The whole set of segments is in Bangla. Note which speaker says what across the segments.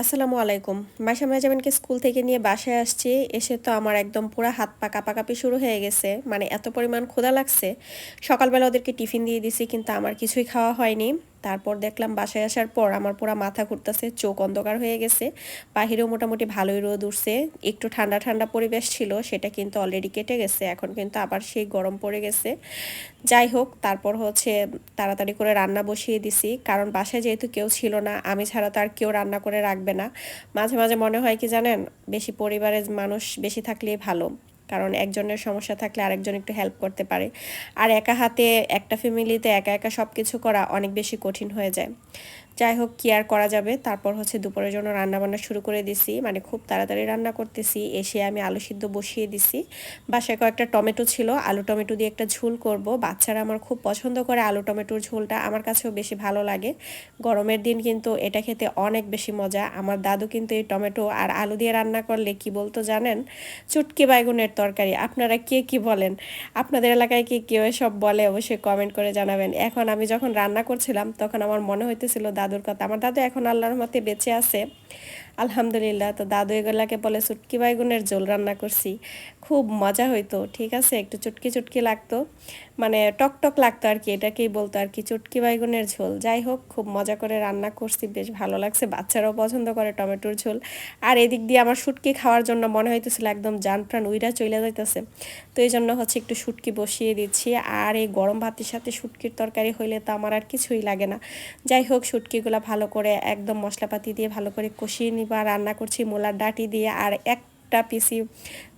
Speaker 1: আসসালামু আলাইকুম। মাসা মেজামিনকে স্কুল থেকে নিয়ে বাসায় আসছি, এসে তো আমার একদম পুরো হাত পা কাঁপাকাঁপি শুরু হয়ে গেছে। মানে এত পরিমাণ ক্ষুধা লাগছে। সকালবেলা ওদেরকে টিফিন দিয়ে দিছি, কিন্তু আমার কিছুই খাওয়া হয়নি। তারপর দেখলাম বাসায় আসার পর আমার পুরো মাথা ঘুরতেছে, চোখ অন্ধকার হয়ে গেছে। বাহিরেও মোটামুটি ভালোই রোদ উঠছে। একটু ঠান্ডা ঠান্ডা পরিবেশ ছিল, সেটা কিন্তু অলরেডি কেটে গেছে, এখন কিন্তু আবার সেই গরম পড়ে গেছে। যাই হোক, তারপর হচ্ছে তাড়াতাড়ি করে রান্না বসিয়ে দিছি, কারণ বাসায় যেহেতু কেউ ছিল না, আমি ছাড়া তো আর কেউ রান্না করে রাখবে না। মাঝে মাঝে মনে হয় কি জানেন, বেশি পরিবারের মানুষ বেশি থাকলেই ভালো। কারণ একজনের সমস্যা থাকলে আরেকজন একটু হেল্প করতে পারে। আর একা হাতে একটা ফ্যামিলিতে একা একা সব কিছু করা অনেক বেশি কঠিন হয়ে যায়। যাই হোক, কি আর করা যাবে? তারপর হচ্ছে দুপুরের জন্য রান্না বান্না শুরু করে দিছি। মানে খুব তাড়াতাড়ি রান্না করতেছি। এসে আমি আলু সিদ্ধ বসিয়ে দিছি। বাসায় কয়েকটা টমেটো ছিল। আলু টমেটো দিয়ে একটা ঝোল করব। বাচ্চারা আমার খুব পছন্দ করে আলু টমেটোর ঝোলটা। আমার কাছেও বেশি ভালো লাগে। গরমের দিন কিন্তু এটা খেতে অনেক বেশি মজা। আমার দাদু কিন্তু এই টমেটো আর আলু দিয়ে রান্না করলে কি বলতো জানেন? চুটকি বাইগুনের তরকারি। আপনারা কে কি বলেন? আপনাদের এলাকায় কি কেউ সব বলে? অবশ্যই কমেন্ট করে জানাবেন। এখন আমি যখন রান্না করছিলাম, তখন আমার মনে হইতেছিল দাদুর কথা। আমার দাদু এখন আল্লাহর মতে বেঁচে আছে। আলহামদুলিল্লাহ, তো দাদু এগুলাকে বলে চুটকি বাইগুনের ঝোল রান্না করছি। খুব মজা হইতো, ঠিক আছে? একটু চুটকি চুটকি লাগতো। মানে টক টক লাগতো আর কি, এটাকেই বলতো আর কি, চুটকি বাইগুনের ঝোল। যাই হোক, খুব মজা করে রান্না করছি, বেশ ভালো লাগছে। বাচ্চারাও পছন্দ করে টমেটোর ঝোল। আর এদিক দিয়ে আমার শুটকি খাওয়ার জন্য মনে হইতেছিল একদম জান প্রাণ উইরা চলে যাইতেছে। তো এই জন্য হচ্ছে একটু শুটকি বসিয়ে দিচ্ছি। আর এই গরম ভাতের সাথে শুটকির তরকারি হইলে তো আমার আর কিছুই লাগে না। যাই হোক, শুটকিগুলো ভালো করে একদম মশলাপাতি দিয়ে ভালো করে কষিয়ে নিবা রান্না করছি মোলার ডাটি দিয়ে আর এক একটা পিসি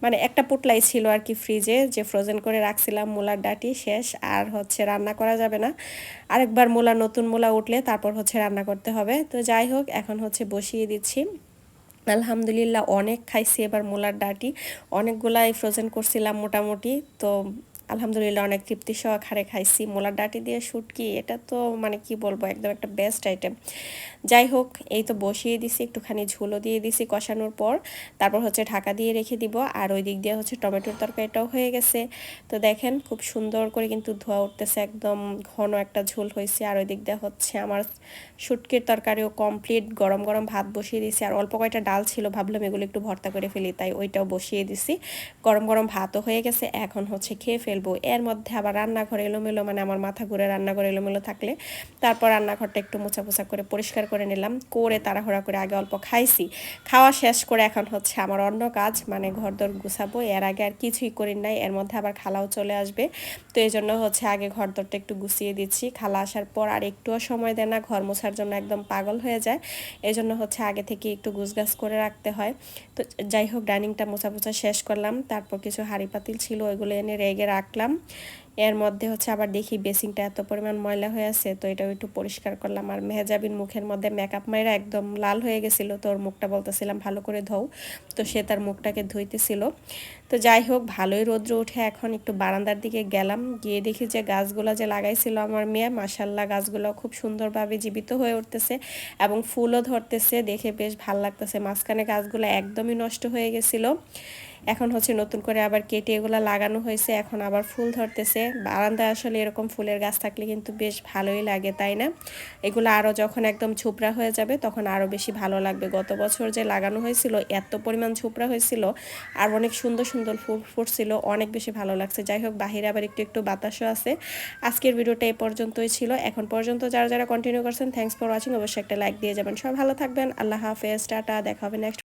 Speaker 1: মানে একটা পুটলাই ছিল আর কি ফ্রিজে যে ফ্রোজেন করে রাখছিলাম মূলার ডাটি শেষ, আর হচ্ছে রান্না করা যাবে না। আরেকবার মূলা, নতুন মোলা উঠলে তারপর হচ্ছে রান্না করতে হবে। তো যাই হোক, এখন হচ্ছে বসিয়ে দিচ্ছি। আলহামদুলিল্লাহ অনেক খাইছি এবার মূলার ডাটি। অনেকগুলাই ফ্রোজেন করছিলাম মোটামুটি। তো আলহামদুলিল্লাহ অনেক তৃপ্তি সহকারে খাইছি। মোলার ডাটি দিয়ে শুটকি, এটা তো মানে কি বলব, একদম একটা বেস্ট আইটেম যাই হোক, এই তো বসিয়ে দিছি, একটুখানি ঝুলো দিয়ে দিছি কষানোর পর। তারপর হচ্ছে ঢাকা দিয়ে রেখে দিব, আর ওই দিক দিয়ে হচ্ছে টমেটোর তরকারিটাও হয়ে গেছে। তো দেখেন, খুব সুন্দর করে কিন্তু ধোয়া উঠতেছে, একদম ঘন একটা ঝোল হয়েছে। আর ওই দিক দিয়ে হচ্ছে আমার শুটকির তরকারিও কমপ্লিট গরম গরম ভাত বসিয়ে দিছি আর অল্প কয়টা ডাল ছিল, ভাবলাম এগুলো একটু ভর্তা করে ফেলি, তাই ওইটাও বসিয়ে দিছি। গরম গরম ভাতও হয়ে গেছে, এখন হচ্ছে খেয়ে ফেলব। এর মধ্যে আবার রান্নাঘর এলোমেলো মানে আমার মাথা ঘুরে রান্নাঘর এলোমেলো থাকলে তারপর রান্নাঘরটা একটু মোছা পোছা করে পরিষ্কার করে নিলাম, করে তাড়াহুড়া করে আগে অল্প খাইছি। খাওয়া শেষ করে এখন হচ্ছে আমার অন্য কাজ মানে ঘর দর গুছাবো। এর আগে আর কিছুই করি নাই এর মধ্যে আবার খালাও চলে আসবে। তো এই জন্য হচ্ছে আগে ঘর দরটা একটু গুছিয়ে দিচ্ছি। খালা আসার পর আর একটুও সময় দেয় না, ঘর মোছার জন্য একদম পাগল হয়ে যায়। এই জন্য হচ্ছে আগে থেকে একটু গুছগাছ করে রাখতে হয়। তো যাই হোক, ডাইনিংটা মোছা পোছা শেষ করলাম। তারপর কিছু হাঁড়ি পাতিল ছিল, ওইগুলো এনে রেগে রাখলাম। এর মধ্যে হচ্ছে আবার দেখি বেসিংটা এত পরিমাণ ময়লা হয়ে আছে, তো এটাও একটু পরিষ্কার করলাম। আর মেহেজাবিন মুখের মধ্যে মেকআপ মায়েরা একদম লাল হয়ে গেছিল, তো ওর মুখটা বলতেছিলাম ভালো করে ধৌ তো সে তার মুখটাকে ধুইতেছিল। তো যাই হোক, ভালোই রৌদ্র উঠে এখন একটু বারান্দার দিকে গেলাম। গিয়ে দেখি যে গাছগুলো যে লাগাইছিল আমার মেয়ে মাসাল্লাহ গাছগুলো খুব সুন্দরভাবে জীবিত হয়ে উঠতেছে এবং ফুলও ধরতেছে। দেখে বেশ ভালো লাগতেছে। মাঝখানে গাছগুলো একদমই নষ্ট হয়ে গেছিল। এখন হচ্ছে নতুন করে আবার কেটে এগুলো লাগানো হয়েছে, এখন আবার ফুল ধরতেছে। বারান্দায় আসলে এরকম ফুলের গাছ থাকলে কিন্তু বেশ ভালোই লাগে, তাই না? এগুলো আরও যখন একদম ছোপড়া হয়ে যাবে, তখন আরও বেশি ভালো লাগবে। গত বছর যে লাগানো হয়েছিল, এত পরিমাণ ছোপড়া হয়েছিল, আর অনেক সুন্দর সুন্দর ফুল ফুটছিল, অনেক বেশি ভালো লাগছে। যাই হোক, বাহিরে আবার একটু একটু বাতাসও আছে। আজকের ভিডিওটা এই পর্যন্তই ছিল। এখন পর্যন্ত যারা যারা কন্টিনিউ করছেন থ্যাংকস ফর ওয়াচিং অবশ্যই একটা লাইক দিয়ে যাবেন। সব ভালো থাকবেন। আল্লাহ হাফেজ। টাটা। দেখা হবে নেক্সট